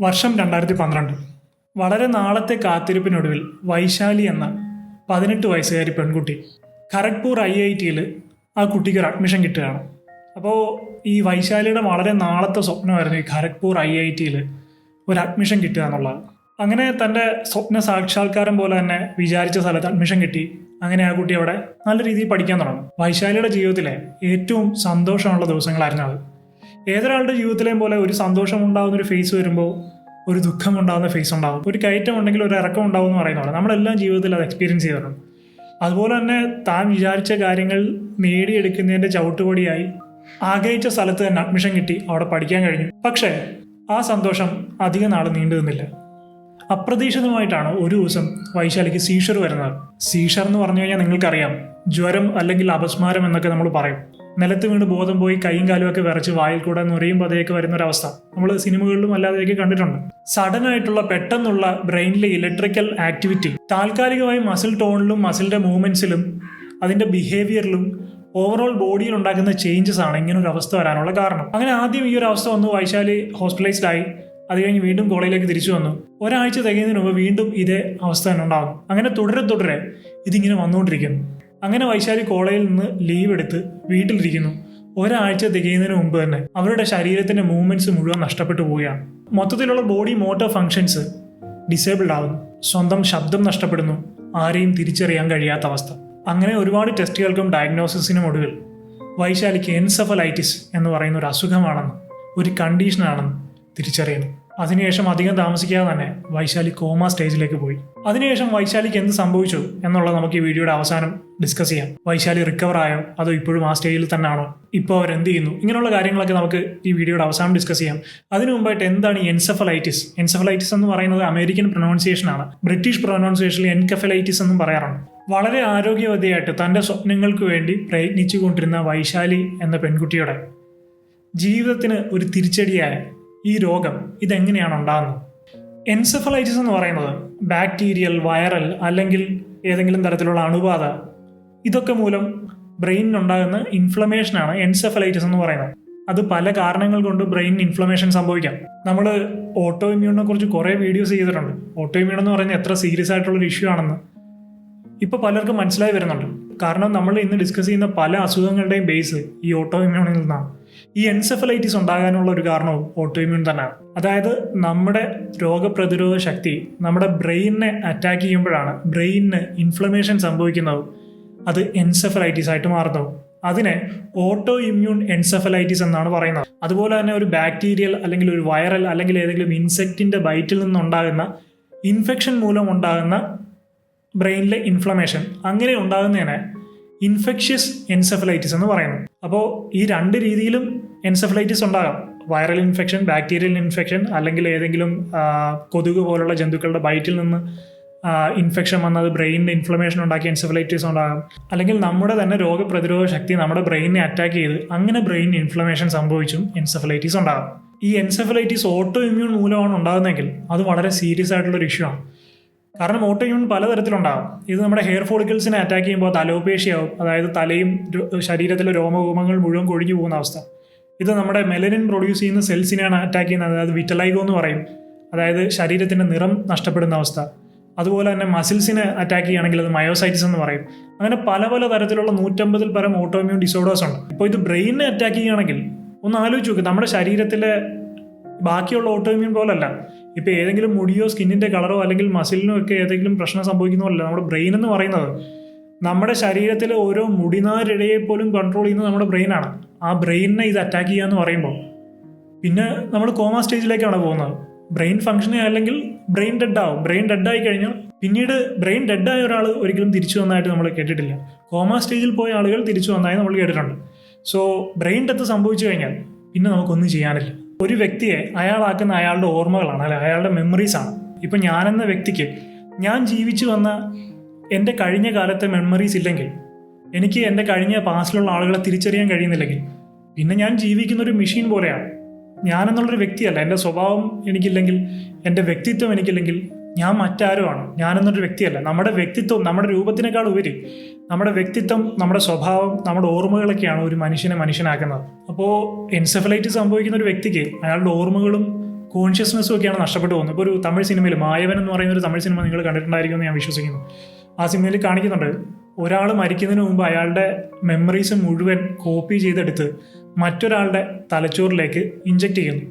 വർഷം രണ്ടായിരത്തി പന്ത്രണ്ട് വളരെ നാളത്തെ കാത്തിരിപ്പിനൊടുവിൽ വൈശാലി എന്ന പതിനെട്ട് വയസ്സുകാരി പെൺകുട്ടി ഖരഗ്പൂർ ഐ ഐ ടിയിൽ ആ കുട്ടിക്ക് ഒരു അഡ്മിഷൻ കിട്ടുകയാണ്. അപ്പോൾ ഈ വൈശാലിയുടെ വളരെ നാളത്തെ സ്വപ്നമായിരുന്നു ഈ ഖരഗ്പൂർ ഐ ഐ ടിയിൽ ഒരു അഡ്മിഷൻ കിട്ടുക എന്നുള്ളത്. അങ്ങനെ തന്റെ സ്വപ്ന സാക്ഷാത്കാരം പോലെ തന്നെ വിചാരിച്ച സ്ഥലത്ത് അഡ്മിഷൻ കിട്ടി. അങ്ങനെ ആ കുട്ടി അവിടെ നല്ല രീതിയിൽ പഠിക്കാൻ തുടങ്ങും. വൈശാലിയുടെ ജീവിതത്തിലെ ഏറ്റവും സന്തോഷമുള്ള ദിവസങ്ങളായിരുന്നു അത്. ഏതൊരാളുടെ ജീവിതത്തിലെയും പോലെ ഒരു സന്തോഷം ഉണ്ടാകുന്ന ഒരു ഫേസ് വരുമ്പോൾ ഒരു ദുഃഖം ഉണ്ടാകുന്ന ഫേസ് ഉണ്ടാവും. ഒരു കയറ്റം ഉണ്ടെങ്കിൽ ഒരു ഇറക്കം ഉണ്ടാവും എന്ന് പറയുന്നത് നമ്മളെല്ലാം ജീവിതത്തിൽ അത് എക്സ്പീരിയൻസ് ചെയ്തിട്ടുണ്ട്. അതുപോലെ തന്നെ താൻ വിചാരിച്ച കാര്യങ്ങൾ നേടിയെടുക്കുന്നതിന്റെ ചവിട്ടുപടിയായി ആഗ്രഹിച്ച സ്ഥലത്ത് തന്നെ അഡ്മിഷൻ കിട്ടി. അവിടെ പഠിക്കാൻ കഴിഞ്ഞു. പക്ഷേ ആ സന്തോഷം അധിക നാൾ നീണ്ടു നിന്നില്ല. അപ്രതീക്ഷിതമായിട്ടാണ് ഒരു ദിവസം വൈശാലിക്ക് സീഷർ വരുന്നത്. സീഷർ എന്ന് പറഞ്ഞു കഴിഞ്ഞാൽ നിങ്ങൾക്കറിയാം. ജ്വരം അല്ലെങ്കിൽ അപസ്മാരം എന്നൊക്കെ നമ്മൾ പറയും. നിലത്ത് വീണ് ബോധം പോയി കൈയും കാലും ഒക്കെ വിറച്ച് വായിൽ കൂടെ നുരയും പതയൊക്കെ വരുന്ന ഒരു അവസ്ഥ നമ്മൾ സിനിമകളിലും അല്ലാതെയൊക്കെ കണ്ടിട്ടുണ്ട്. സഡൻ ആയിട്ടുള്ള പെട്ടെന്നുള്ള ബ്രെയിനിലെ ഇലക്ട്രിക്കൽ ആക്ടിവിറ്റി താൽക്കാലികമായി മസിൽ ടോണിലും മസിലിന്റെ മൂവ്മെന്റ്സിലും അതിന്റെ ബിഹേവിയറിലും ഓവറോൾ ബോഡിയിൽ ഉണ്ടാക്കുന്ന ചേഞ്ചസ് ആണ് ഇങ്ങനെ ഒരു അവസ്ഥ വരാനുള്ള കാരണം. അങ്ങനെ ആദ്യം ഈ ഒരു അവസ്ഥ വന്നു വൈശാലി ഹോസ്പിറ്റലൈസ്ഡ് ആയി. അത് കഴിഞ്ഞ് വീണ്ടും കോളേജിലേക്ക് തിരിച്ചു വന്നു. ഒരാഴ്ച തികയുന്നതിന് മുമ്പ് വീണ്ടും ഇതേ അവസ്ഥ തന്നെ ഉണ്ടാകും. അങ്ങനെ തുടരെ തുടരെ ഇതിങ്ങനെ വന്നുകൊണ്ടിരിക്കുന്നു. അങ്ങനെ വൈശാലി കോളേജിൽ നിന്ന് ലീവ് എടുത്ത് വീട്ടിലിരിക്കുന്നു. ഒരാഴ്ച തികയുന്നതിന് മുമ്പ് തന്നെ അവരുടെ ശരീരത്തിന്റെ മൂവ്മെന്റ്സ് മുഴുവൻ നഷ്ടപ്പെട്ടു പോവുകയാണ്. മൊത്തത്തിലുള്ള ബോഡി മോട്ടോർ ഫങ്ഷൻസ് ഡിസേബിൾഡ് ആകുന്നു സ്വന്തം ശബ്ദം നഷ്ടപ്പെടുന്നു. ആരെയും തിരിച്ചറിയാൻ കഴിയാത്ത അവസ്ഥ. അങ്ങനെ ഒരുപാട് ടെസ്റ്റുകൾക്കും ഡയഗ്നോസിസിനും ഒടുവിൽ വൈശാലിക്ക് എൻസഫലൈറ്റിസ് എന്ന് പറയുന്ന ഒരു അസുഖമാണെന്ന് ഒരു കണ്ടീഷനാണെന്ന് തിരിച്ചറിയുന്നു. അതിനുശേഷം അധികം താമസിക്കാതെ തന്നെ വൈശാലി കോമ സ്റ്റേജിലേക്ക് പോയി. അതിനുശേഷം വൈശാലിക്ക് എന്ത് സംഭവിച്ചു എന്നുള്ളത് നമുക്ക് ഈ വീഡിയോയുടെ അവസാനം ഡിസ്കസ് ചെയ്യാം. വൈശാലി റിക്കവർ ആയോ? അതോ ഇപ്പോഴും ആ സ്റ്റേജിൽ തന്നെയാണോ ഇപ്പോൾ അവർ എന്ത് ചെയ്യുന്നു? ഇങ്ങനെയുള്ള കാര്യങ്ങളൊക്കെ നമുക്ക് ഈ വീഡിയോയുടെ അവസാനം ഡിസ്കസ് ചെയ്യാം. അതിനു മുമ്പായിട്ട് എന്താണ് എൻസഫലൈറ്റിസ് എൻസഫലൈറ്റിസ് എന്ന് പറയുന്നത് അമേരിക്കൻ പ്രൊനൗൺസിയേഷൻ ആണ്. ബ്രിട്ടീഷ് പ്രൊനൗൺസിയേഷനിൽ എൻകഫലൈറ്റിസ് എന്നും പറയാറുണ്ട്. വളരെ ആരോഗ്യവതിയായിട്ട് തന്റെ സ്വപ്നങ്ങൾക്ക് വേണ്ടി പ്രയത്നിച്ചു കൊണ്ടിരുന്ന വൈശാലി എന്ന പെൺകുട്ടിയുടെ ജീവിതത്തിന് ഒരു തിരിച്ചടിയായ. ഈ രോഗം ഇതെങ്ങനെയാണ് ഉണ്ടാകുന്നത്? എൻസെഫലൈറ്റിസ് എന്ന് പറയുന്നത് ബാക്ടീരിയൽ വൈറൽ അല്ലെങ്കിൽ ഏതെങ്കിലും തരത്തിലുള്ള അണുബാധ. ഇതൊക്കെ മൂലം ബ്രെയിനിനുണ്ടാകുന്ന ഇൻഫ്ലമേഷനാണ് എൻസെഫലൈറ്റിസ് എന്ന് പറയുന്നത്. അത് പല കാരണങ്ങൾ കൊണ്ട് ബ്രെയിൻ ഇൻഫ്ലമേഷൻ സംഭവിക്കാം. നമ്മൾ ഓട്ടോ ഇമ്മ്യൂണിനെ കുറിച്ച് കുറേ വീഡിയോസ് ചെയ്തിട്ടുണ്ട്. ഓട്ടോ ഇമ്മ്യൂൺ എന്ന് പറഞ്ഞാൽ എത്ര സീരിയസ് ആയിട്ടുള്ള ഒരു ഇഷ്യൂ ആണെന്ന്. ഇപ്പോൾ പലർക്കും മനസ്സിലായി വരുന്നുണ്ട്. കാരണം നമ്മൾ ഇന്ന് ഡിസ്കസ് ചെയ്യുന്ന പല അസുഖങ്ങളുടെയും ബേസ് ഈ ഓട്ടോ ഇമ്മ്യൂണിൽ നിന്നാണ്. ഈ എൻസെഫലൈറ്റിസ് ഉണ്ടാകാനുള്ള ഒരു കാരണവും ഓട്ടോ ഇമ്മ്യൂൺ തന്നെയാണ്. അതായത് നമ്മുടെ രോഗപ്രതിരോധ ശക്തി നമ്മുടെ ബ്രെയിനിനെ അറ്റാക്ക് ചെയ്യുമ്പോഴാണ് ബ്രെയിനിന് ഇൻഫ്ലമേഷൻ സംഭവിക്കുന്നതും അത് എൻസെഫലൈറ്റിസ് ആയിട്ട് മാറുന്നതും. അതിനെ ഓട്ടോ ഇമ്മ്യൂൺ എൻസെഫലൈറ്റിസ് എന്നാണ് പറയുന്നത്. അതുപോലെ തന്നെ ഒരു ബാക്ടീരിയൽ അല്ലെങ്കിൽ ഒരു വൈറൽ അല്ലെങ്കിൽ ഏതെങ്കിലും ഇൻസെക്റ്റിന്റെ ബൈറ്റിൽ നിന്നുണ്ടാകുന്ന ഇൻഫെക്ഷൻ മൂലം ഉണ്ടാകുന്ന ബ്രെയിനിലെ ഇൻഫ്ലമേഷൻ അങ്ങനെ ഉണ്ടാകുന്നതിനെ ഇൻഫെക്ഷ്യസ് എൻസെഫലൈറ്റിസ് എന്ന് പറയുന്നു. അപ്പോൾ ഈ രണ്ട് രീതിയിലും എൻസെഫലൈറ്റിസ് ഉണ്ടാകാം. വൈറൽ ഇൻഫെക്ഷൻ ബാക്ടീരിയൽ ഇൻഫെക്ഷൻ അല്ലെങ്കിൽ ഏതെങ്കിലും കൊതുക് പോലുള്ള ജന്തുക്കളുടെ ബൈറ്റിൽ നിന്ന് ഇൻഫെക്ഷൻ വന്നത് ബ്രെയിനിന്റെ ഇൻഫ്ലമേഷൻ ഉണ്ടാക്കി എൻസെഫലൈറ്റിസ് ഉണ്ടാകാം. അല്ലെങ്കിൽ നമ്മുടെ തന്നെ രോഗപ്രതിരോധ ശക്തി നമ്മുടെ ബ്രെയിനിനെ അറ്റാക്ക് ചെയ്ത് അങ്ങനെ ബ്രെയിനിന് ഇൻഫ്ലമേഷൻ സംഭവിച്ചും എൻസെഫലൈറ്റിസ് ഉണ്ടാകാം. ഈ എൻസെഫലൈറ്റിസ് ഓട്ടോ ഇമ്മ്യൂൺ മൂലമാണ് ഉണ്ടാകുന്നതെങ്കിൽ അത് വളരെ സീരിയസ് ആയിട്ടുള്ള ഒരു ഇഷ്യൂ ആണ്. കാരണം ഓട്ടോ ഇമ്മ്യൂൺ പലതരത്തിലുണ്ടാകും ഇത് നമ്മുടെ ഹെയർ ഫോളിക്കിൾസിനെ അറ്റാക്ക് ചെയ്യുമ്പോൾ തലോപേഷ്യയാവും അതായത് തലയും ശരീരത്തിലെ രോമകൂപങ്ങൾ മുഴുവൻ കൊഴിഞ്ഞു പോകുന്ന അവസ്ഥ. ഇത് നമ്മുടെ മെലനിൻ പ്രൊഡ്യൂസ് ചെയ്യുന്ന സെൽസിനെയാണ് അറ്റാക്ക് ചെയ്യുന്നത്. അതായത് വിറ്റലൈഗോ എന്ന് പറയും. അതായത് ശരീരത്തിന്റെ നിറം നഷ്ടപ്പെടുന്ന അവസ്ഥ. അതുപോലെ തന്നെ മസിൽസിനെ അറ്റാക്ക് ചെയ്യുകയാണെങ്കിൽ അത് മയോസൈറ്റിസ് എന്ന് പറയും. അങ്ങനെ പല പല തരത്തിലുള്ള നൂറ്റമ്പതിൽ പരം ഓട്ടോ ഇമ്മ്യൂൺ ഡിസോർഡേഴ്സ് ഉണ്ട്. ഇപ്പോൾ ഇത് ബ്രെയിനിനെ അറ്റാക്ക് ചെയ്യുകയാണെങ്കിൽ ഒന്ന് ആലോചിച്ച് നോക്ക്. നമ്മുടെ ശരീരത്തിലെ ബാക്കിയുള്ള ഓട്ടോ ഇമ്മ്യൂൺ പോലല്ല. ഇപ്പൊ ഏതെങ്കിലും മുടിയോ സ്കിന്നിന്റെ കളറോ അല്ലെങ്കിൽ മസിലിനോ ഒക്കെ ഏതെങ്കിലും പ്രശ്നം സംഭവിക്കുന്നതല്ല നമ്മുടെ ബ്രെയിൻ എന്ന് പറയുന്നത്. നമ്മുടെ ശരീരത്തിലെ ഓരോ മുടിനാരിഴയെ പോലും കൺട്രോൾ ചെയ്യുന്നത് നമ്മുടെ ബ്രെയിനാണ് ആ ബ്രെയിനിനെ ഇത് അറ്റാക്ക് ചെയ്യുക എന്ന് പറയുമ്പോൾ. പിന്നെ നമ്മൾ കോമ സ്റ്റേജിലേക്കാണ് പോകുന്നത്. ബ്രെയിൻ ഫംഗ്ഷനിങ് അല്ലെങ്കിൽ ബ്രെയിൻ ഡെഡ് ആവും. ബ്രെയിൻ ഡെഡ് ആയി കഴിഞ്ഞാൽ പിന്നീട് ബ്രെയിൻ ഡെഡ് ആയ ഒരാൾ ഒരിക്കലും തിരിച്ചു വന്നതായിട്ട് നമ്മൾ കേട്ടിട്ടില്ല. കോമ സ്റ്റേജിൽ പോയ ആളുകൾ തിരിച്ചു വന്നതായി നമ്മൾ കേട്ടിട്ടുണ്ട്. സോ ബ്രെയിൻ ഡെത്ത് സംഭവിച്ചു കഴിഞ്ഞാൽ പിന്നെ നമുക്കൊന്നും ചെയ്യാനില്ല. ഒരു വ്യക്തിയെ അയാളാക്കുന്ന അയാളുടെ ഓർമ്മകളാണ് അല്ലെ? അയാളുടെ മെമ്മറീസാണ് ഞാൻ ഞാനെന്ന വ്യക്തിക്ക് ഞാൻ ജീവിച്ചു വന്ന എന്റെ കഴിഞ്ഞ കാലത്തെ മെമ്മറീസ് ഇല്ലെങ്കിൽ എനിക്ക് എന്റെ കഴിഞ്ഞ പാസ്റ്റിലുള്ള ആളുകളെ തിരിച്ചറിയാൻ കഴിയുന്നില്ലെങ്കിൽ പിന്നെ ഞാൻ ജീവിക്കുന്ന ഒരു മെഷീൻ പോലെയാണ്. ഞാൻ എന്നുള്ളൊരു വ്യക്തിയല്ല. എന്റെ സ്വഭാവം എനിക്കില്ലെങ്കിൽ എന്റെ വ്യക്തിത്വം എനിക്കില്ലെങ്കിൽ ഞാൻ മറ്റാരുമാണ്. ഞാൻ എന്നൊരു വ്യക്തിയല്ല. നമ്മുടെ വ്യക്തിത്വം നമ്മുടെ രൂപത്തിനേക്കാൾ ഉപരി നമ്മുടെ വ്യക്തിത്വം നമ്മുടെ സ്വഭാവം നമ്മുടെ ഓർമ്മകളൊക്കെയാണ് ഒരു മനുഷ്യനെ മനുഷ്യനാക്കുന്നത്. അപ്പോൾ എൻസെഫലൈറ്റിസ് സംഭവിക്കുന്ന ഒരു വ്യക്തിക്ക് അയാളുടെ ഓർമ്മകളും കോൺഷ്യസ്നെസ്സും ഒക്കെയാണ് നഷ്ടപ്പെട്ടു പോകുന്നത്. ഇപ്പോൾ ഒരു തമിഴ് സിനിമയിൽ മായവൻ എന്ന് പറയുന്ന ഒരു തമിഴ് സിനിമ നിങ്ങൾ കണ്ടിട്ടുണ്ടായിരിക്കുമെന്ന് ഞാൻ വിശ്വസിക്കുന്നു. ആ സിനിമയിൽ കാണിക്കുന്നുണ്ട് ഒരാൾ മരിക്കുന്നതിന് മുമ്പ് അയാളുടെ മെമ്മറീസ് മുഴുവൻ കോപ്പി ചെയ്തെടുത്ത് മറ്റൊരാളുടെ തലച്ചോറിലേക്ക് ഇഞ്ചക്ട് ചെയ്യുന്നു.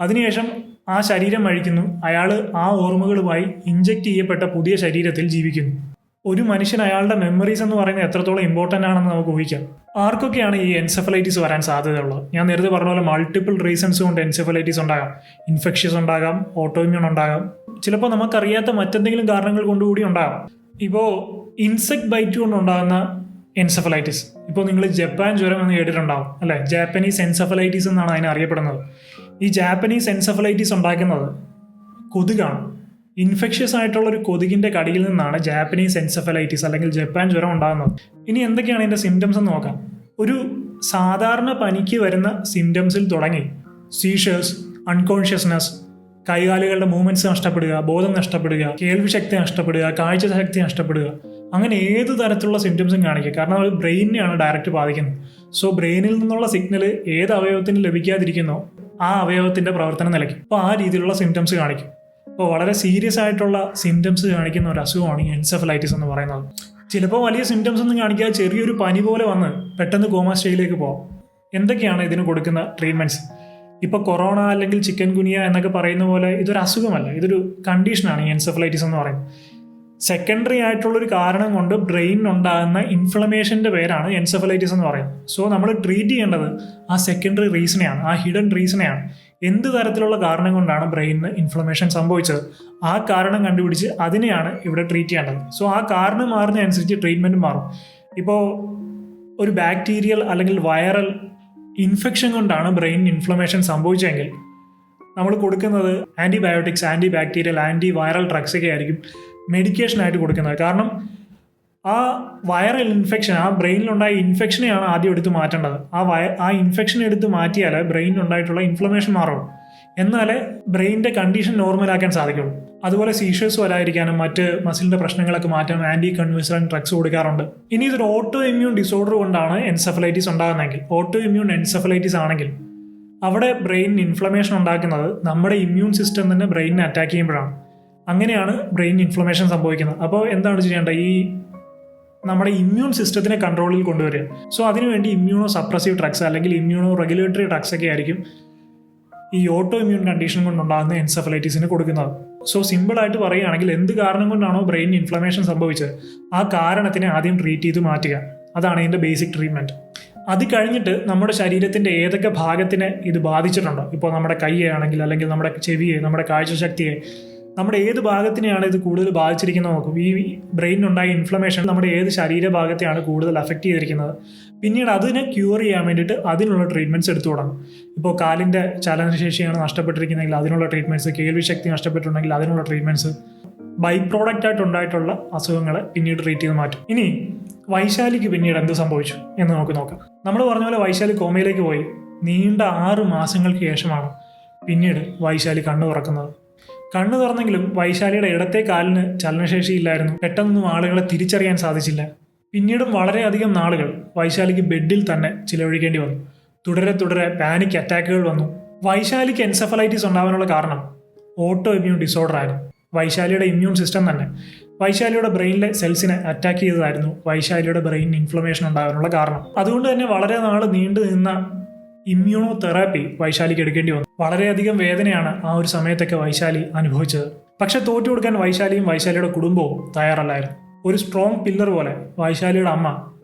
അതിനുശേഷം ആ ശരീരം അഴിക്കുന്നു അയാൾ ആ ഓർമ്മകളുമായി ഇഞ്ചക്ട് ചെയ്യപ്പെട്ട പുതിയ ശരീരത്തിൽ ജീവിക്കുന്നു. ഒരു മനുഷ്യൻ അയാളുടെ മെമ്മറീസ് എന്ന് പറയുന്നത് എത്രത്തോളം ഇമ്പോർട്ടന്റ് ആണെന്ന് നമുക്ക് ഊഹിക്കാം. ആർക്കൊക്കെയാണ് ഈ എൻസെഫലൈറ്റിസ് വരാൻ സാധ്യതയുള്ളത്? ഞാൻ നേരത്തെ പറഞ്ഞ പോലെ മൾട്ടിപ്പിൾ റീസൺസ് കൊണ്ട് എൻസെഫലൈറ്റിസ് ഉണ്ടാകാം. ഇൻഫെക്ഷ്യസ് ഉണ്ടാകാം ഓട്ടോമ്യൂൺ ഉണ്ടാകാം. ചിലപ്പോൾ നമുക്കറിയാത്ത മറ്റെന്തെങ്കിലും കാരണങ്ങൾ കൊണ്ടുകൂടി ഉണ്ടാകാം. ഇപ്പോൾ ഇൻസെക്ട് ബൈറ്റ് കൊണ്ടുണ്ടാകുന്ന എൻസെഫലൈറ്റിസ് ഇപ്പോൾ നിങ്ങൾ ജപ്പാൻ ജ്വരം എന്ന് കേട്ടിട്ടുണ്ടാവും അല്ലേ? ജാപ്പനീസ് എൻസെഫലൈറ്റിസ് എന്നാണ് അതിനെ അറിയപ്പെടുന്നത്. ഈ ജാപ്പനീസ് എൻസെഫലൈറ്റിസ് ഉണ്ടാക്കുന്നത് കൊതുകാണ്. ഇൻഫെക്ഷ്യസ് ആയിട്ടുള്ള ഒരു കൊതുകിന്റെ കടിയിൽ നിന്നാണ് ജാപ്പനീസ് എൻസെഫലൈറ്റിസ് അല്ലെങ്കിൽ ജപ്പാൻ ജ്വരം ഉണ്ടാകുന്നത്. ഇനി എന്തൊക്കെയാണ് ഇതിന്റെ സിംറ്റംസ് എന്ന് നോക്കാം. ഒരു സാധാരണ പനിക്ക് വരുന്ന സിംറ്റംസിൽ തുടങ്ങി. സീഷേഴ്സ് അൺകോൺഷ്യസ്നെസ് കൈകാലുകളുടെ മൂവ്മെന്റ്സ് നഷ്ടപ്പെടുക ബോധം നഷ്ടപ്പെടുക കേൾവിശക്തി നഷ്ടപ്പെടുക കാഴ്ച ശക്തി നഷ്ടപ്പെടുക. അങ്ങനെ ഏത് തരത്തിലുള്ള സിംറ്റംസും കാണിക്കുക കാരണം അത് ബ്രെയിനിനെയാണ് ഡയറക്റ്റ് ബാധിക്കുന്നത്. സോ ബ്രെയിനിൽ നിന്നുള്ള സിഗ്നൽ ഏത് അവയവത്തിന് ലഭിക്കാതിരിക്കുന്നോ ആ അവയവത്തിന്റെ പ്രവർത്തനം നിലയ്ക്കും. അപ്പോൾ ആ രീതിയിലുള്ള സിംറ്റംസ് കാണിക്കും. അപ്പോൾ വളരെ സീരിയസ് ആയിട്ടുള്ള സിംറ്റംസ് കാണിക്കുന്ന ഒരു അസുഖമാണ് ഈ എൻസെഫലൈറ്റിസ് എന്ന് പറയുന്നത്. ചിലപ്പോൾ വലിയ സിംറ്റംസ് ഒന്നും കാണിക്കാതെ ചെറിയൊരു പനി പോലെ വന്ന് പെട്ടെന്ന് കോമ സ്റ്റേജിലേക്ക് പോകാം എന്തൊക്കെയാണ് ഇതിന് കൊടുക്കുന്ന ട്രീറ്റ്മെന്റ്സ് ഇപ്പോൾ കൊറോണ അല്ലെങ്കിൽ ചിക്കൻ ഗുനിയ എന്നൊക്കെ പറയുന്ന പോലെ ഇതൊരു അസുഖമല്ല ഇതൊരു കണ്ടീഷനാണ് ഈ എൻസെഫലൈറ്റിസ് എന്ന് പറയുന്നത്. സെക്കൻഡറി ആയിട്ടുള്ളൊരു കാരണം കൊണ്ട് ബ്രെയിനിൽ ഇൻഫ്ലമേഷന്റെ പേരാണ് എൻസെഫലൈറ്റിസ് എന്ന് പറയുന്നത്. സോ നമ്മൾ ട്രീറ്റ് ചെയ്യേണ്ടത് ആ സെക്കൻഡറി റീസണെയാണ് ആ ഹിഡൻ റീസണെയാണ് എന്ത് തരത്തിലുള്ള കാരണം കൊണ്ടാണ് ബ്രെയിനിന് ഇൻഫ്ലമേഷൻ സംഭവിച്ചത്? ആ കാരണം കണ്ടുപിടിച്ച് അതിനെയാണ് ഇവിടെ ട്രീറ്റ് ചെയ്യേണ്ടത്. സോ ആ കാരണം മാറുന്നതനുസരിച്ച് ട്രീറ്റ്മെന്റ് മാറും. ഇപ്പോൾ ഒരു ബാക്ടീരിയൽ അല്ലെങ്കിൽ വൈറൽ ഇൻഫെക്ഷൻ കൊണ്ടാണ് ബ്രെയിൻ ഇൻഫ്ലമേഷൻ സംഭവിച്ചെങ്കിൽ നമ്മൾ കൊടുക്കുന്നത് antibiotics antibacterial antiviral ഡ്രഗ്സൊക്കെ ആയിരിക്കും മെഡിക്കേഷനായിട്ട് കൊടുക്കുന്നത്. കാരണം ആ വൈറൽ ഇൻഫെക്ഷൻ ആ ബ്രെയിനിലുണ്ടായ ഇൻഫെക്ഷനെയാണ് ആദ്യം എടുത്ത് മാറ്റേണ്ടത്. ആ വയ ആ ഇൻഫെക്ഷൻ എടുത്ത് മാറ്റിയാൽ ബ്രെയിനിലുണ്ടായിട്ടുള്ള ഇൻഫ്ലമേഷൻ മാറും എന്നാലേ ബ്രെയിനിന്റെ കണ്ടീഷൻ നോർമലാക്കാൻ സാധിക്കുള്ളൂ. അതുപോലെ സീഷേഴ്സ് വരാതിരിക്കാനും മറ്റ് മസിലിന്റെ പ്രശ്നങ്ങളൊക്കെ മാറ്റാനും ആന്റി കൺവേഴ്സൻ ഡ്രഗ്സ് കൊടുക്കാറുണ്ട്. ഇനി ഇതൊരു ഓട്ടോ ഇമ്മ്യൂൺ ഡിസോർഡർ കൊണ്ടാണ് എൻസെഫലൈറ്റിസ് ഉണ്ടാകുന്നതെങ്കിൽ ഓട്ടോ ഇമ്മ്യൂൺ എൻസെഫലൈറ്റിസ് ആണെങ്കിൽ അവിടെ ബ്രെയിൻ ഇൻഫ്ലമേഷൻ ഉണ്ടാക്കുന്നത് നമ്മുടെ ഇമ്മ്യൂൺ സിസ്റ്റം തന്നെ ബ്രെയിനിനെ അറ്റാക്ക് ചെയ്യുമ്പോഴാണ്. അങ്ങനെയാണ് ബ്രെയിൻ ഇൻഫ്ലമേഷൻ സംഭവിക്കുന്നത്. അപ്പോൾ എന്താണ് ചെയ്യേണ്ടത്? ഈ നമ്മുടെ ഇമ്മ്യൂൺ സിസ്റ്റത്തിനെ കൺട്രോളിൽ കൊണ്ടുവരിക. സോ അതിനുവേണ്ടി ഇമ്മ്യൂണോ സപ്രസീവ് ഡ്രഗ്സ് അല്ലെങ്കിൽ ഇമ്മ്യൂണോ റെഗുലേറ്ററി ഡ്രഗ്സ് ഒക്കെ ആയിരിക്കും ഈ ഓട്ടോ ഇമ്മ്യൂൺ കണ്ടീഷൻ കൊണ്ടുണ്ടാകുന്ന എൻസെഫലൈറ്റിസിന് കൊടുക്കുന്നത്. സോ സിമ്പിളായിട്ട് പറയുകയാണെങ്കിൽ എന്ത് കാരണം കൊണ്ടാണോ ബ്രെയിൻ ഇൻഫ്ലമേഷൻ സംഭവിച്ചത്? ആ കാരണത്തിനെ ആദ്യം ട്രീറ്റ് ചെയ്ത് മാറ്റുക. അതാണ് ഇതിന്റെ ബേസിക് ട്രീറ്റ്മെന്റ് അത് കഴിഞ്ഞിട്ട് നമ്മുടെ ശരീരത്തിന്റെ ഏതൊക്കെ ഭാഗത്തിനെ ഇത് ബാധിച്ചിട്ടുണ്ടോ? ഇപ്പോൾ നമ്മുടെ കൈയെ ആണെങ്കിൽ അല്ലെങ്കിൽ നമ്മുടെ ചെവിയെ നമ്മുടെ കാഴ്ചശക്തിയെ നമ്മുടെ ഏത് ഭാഗത്തിനെയാണ് ഇത് കൂടുതൽ ബാധിച്ചിരിക്കുന്നത് നോക്കും. ഈ ബ്രെയിനിനുണ്ടായ ഇൻഫ്ലമേഷൻ നമ്മുടെ ഏത് ശരീരഭാഗത്തെയാണ് കൂടുതൽ അഫക്റ്റ് ചെയ്തിരിക്കുന്നത്. പിന്നീട് അതിനെ ക്യൂർ ചെയ്യാൻ വേണ്ടിയിട്ട് അതിനുള്ള ട്രീറ്റ്മെന്റ്സ് എടുത്തു തുടങ്ങും. ഇപ്പോൾ കാലിന്റെ ചലനശേഷിയാണ് നഷ്ടപ്പെട്ടിരിക്കുന്നതെങ്കിൽ അതിനുള്ള ട്രീറ്റ്മെന്റ്സ് കേൾവി ശക്തി നഷ്ടപ്പെട്ടിട്ടുണ്ടെങ്കിൽ അതിനുള്ള ട്രീറ്റ്മെന്റ്സ് ബൈ പ്രോഡക്റ്റ് ആയിട്ട് ഉണ്ടായിട്ടുള്ള അസുഖങ്ങളെ പിന്നീട് ട്രീറ്റ് ചെയ്ത് മാറ്റും. ഇനി വൈശാലിക്ക് പിന്നീട് എന്ത് സംഭവിച്ചു എന്ന് നമുക്ക് നോക്കാം. നമ്മൾ പറഞ്ഞ പോലെ വൈശാലി കോമയിലേക്ക് പോയി. നീണ്ട ആറ് മാസങ്ങൾക്ക് ശേഷമാണ് പിന്നീട് വൈശാലി കണ്ണു തുറക്കുന്നത് കണ്ണു തുറന്നെങ്കിലും വൈശാലിയുടെ ഇടത്തെ കാലിന് ചലനശേഷിയില്ലായിരുന്നു. പെട്ടെന്നൊന്നും ആളുകളെ തിരിച്ചറിയാൻ സാധിച്ചില്ല. പിന്നീടും വളരെയധികം നാളുകൾ വൈശാലിക്ക് ബെഡിൽ തന്നെ ചിലവഴിക്കേണ്ടി വന്നു. തുടരെ തുടരെ പാനിക് അറ്റാക്കുകൾ വന്നു. വൈശാലിക്ക് എൻസെഫലൈറ്റിസ് ഉണ്ടാവാനുള്ള കാരണം ഓട്ടോ ഇമ്മ്യൂൺ ഡിസോർഡർ ആയിരുന്നു. വൈശാലിയുടെ ഇമ്മ്യൂൺ സിസ്റ്റം തന്നെ. വൈശാലിയുടെ ബ്രെയിനിലെ സെൽസിനെ അറ്റാക്ക് ചെയ്തതായിരുന്നു വൈശാലിയുടെ ബ്രെയിൻ ഇൻഫ്ലമേഷൻ ഉണ്ടാകാനുള്ള കാരണം. അതുകൊണ്ട് തന്നെ വളരെ നാൾ നീണ്ടു നിന്ന ഇമ്മ്യൂണോ തെറാപ്പി വൈശാലിക്ക് എടുക്കേണ്ടി വന്നു. വളരെയധികം വേദനയാണ് ആ ഒരു സമയത്തൊക്കെ വൈശാലി അനുഭവിച്ചത്. പക്ഷെ തോറ്റു കൊടുക്കാൻ വൈശാലിയും വൈശാലിയുടെ കുടുംബവും തയ്യാറല്ലായിരുന്നു. ഒരു സ്ട്രോങ് പില്ലർ പോലെ വൈശാലിയുടെ അമ്മ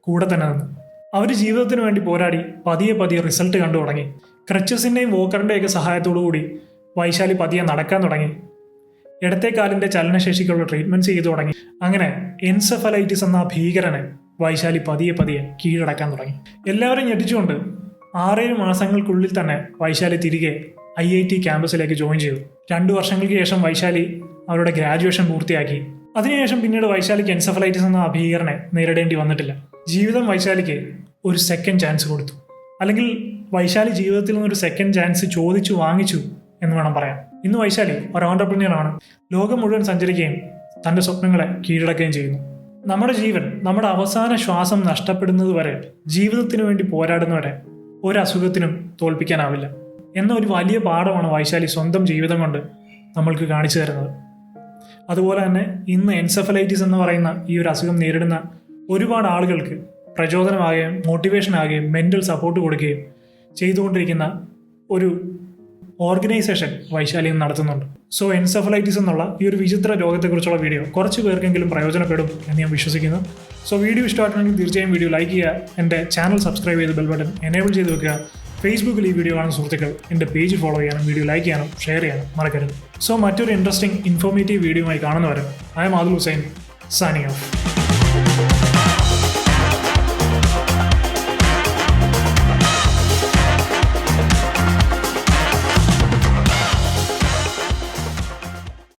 കൂടെ തന്നെ നിന്നു. അവർ ജീവിതത്തിന് വേണ്ടി പോരാടി പതിയെ പതിയെ റിസൾട്ട് കണ്ടു തുടങ്ങി. ക്രച്ചസിന്റെയും വോക്കറിന്റെയൊക്കെ സഹായത്തോടു കൂടി വൈശാലി പതിയെ നടക്കാൻ തുടങ്ങി. ഇടത്തെ കാലിന്റെ ചലനശേഷിക്കുള്ള ട്രീറ്റ്മെന്റ് ചെയ്തു തുടങ്ങി. അങ്ങനെ എൻസെഫലൈറ്റിസ് എന്ന ഭീകരനെ വൈശാലി പതിയെ പതിയെ കീഴടക്കാൻ തുടങ്ങി. എല്ലാവരും ഞെട്ടിച്ചുകൊണ്ട് ആറേഴ് മാസങ്ങൾക്കുള്ളിൽ തന്നെ വൈശാലി തിരികെ ഐ ഐ ടി ക്യാമ്പസിലേക്ക് ജോയിൻ ചെയ്തു. രണ്ടു വർഷങ്ങൾക്ക് ശേഷം വൈശാലി അവരുടെ ഗ്രാജുവേഷൻ പൂർത്തിയാക്കി. അതിനുശേഷം പിന്നീട് വൈശാലിക്ക് എൻസഫലൈറ്റിസ് എന്ന ആ നേരിടേണ്ടി വന്നിട്ടില്ല. ജീവിതം വൈശാലിക്ക് ഒരു സെക്കൻഡ് ചാൻസ് കൊടുത്തു. അല്ലെങ്കിൽ വൈശാലി ജീവിതത്തിൽ നിന്നൊരു സെക്കൻഡ് ചാൻസ് ചോദിച്ചു വാങ്ങിച്ചു എന്ന് വേണം പറയാം ഇന്ന് വൈശാലി ഒരു ഓണ്ടർപ്രീനിയർ ആണ്. ലോകം മുഴുവൻ സഞ്ചരിക്കുകയും തന്റെ സ്വപ്നങ്ങളെ കീഴടക്കുകയും ചെയ്യുന്നു. നമ്മുടെ ജീവൻ നമ്മുടെ അവസാന ശ്വാസം നഷ്ടപ്പെടുന്നത് വരെ ജീവിതത്തിന് വേണ്ടി പോരാടുന്നവരെ ഒരു അസുഖത്തിനും തോൽപ്പിക്കാനാവില്ല. എന്ന ഒരു വലിയ പാഠമാണ് വൈശാലി സ്വന്തം ജീവിതം കൊണ്ട് നമ്മൾക്ക് കാണിച്ചു തരുന്നത്. അതുപോലെ തന്നെ ഇന്ന് എൻസെഫലൈറ്റിസ് എന്ന് പറയുന്ന ഈ ഒരു അസുഖം നേരിടുന്ന ഒരുപാട് ആളുകൾക്ക് പ്രചോദനമാകുകയും മോട്ടിവേഷൻ ആകുകയും മെന്റൽ സപ്പോർട്ട് കൊടുക്കുകയും ചെയ്തുകൊണ്ടിരിക്കുന്ന ഒരു ഓർഗനൈസേഷൻ വൈശാലിയും നടത്തുന്നുണ്ട്. സോ എൻസെഫലൈറ്റിസ് എന്നുള്ള ഈ ഒരു വിചിത്ര രോഗത്തെക്കുറിച്ചുള്ള വീഡിയോ കുറച്ച് പേർക്കെങ്കിലും പ്രയോജനപ്പെടും എന്ന് ഞാൻ വിശ്വസിക്കുന്നു. സോ വീഡിയോ ഇഷ്ടമായിട്ടുണ്ടെങ്കിൽ തീർച്ചയായും വീഡിയോ ലൈക്ക് ചെയ്യുക എന്റെ ചാനൽ സബ്സ്ക്രൈബ് ചെയ്ത് ബെൽ ബട്ടൺ എനേബിൾ ചെയ്ത് വെക്കുക. ഫേസ്ബുക്കിൽ ഈ വീഡിയോ കാണുന്ന സുഹൃത്തുക്കൾ എന്റെ പേജ് ഫോളോ ചെയ്യാനും വീഡിയോ ലൈക്ക് ചെയ്യാനും ഷെയർ ചെയ്യാനും മറക്കരുത്. സോ മറ്റൊരു ഇൻട്രസ്റ്റിംഗ് ഇൻഫോർമേറ്റീവ് വീഡിയോയുമായി കാണുന്നവരെ I'm Adul Hussain Sani of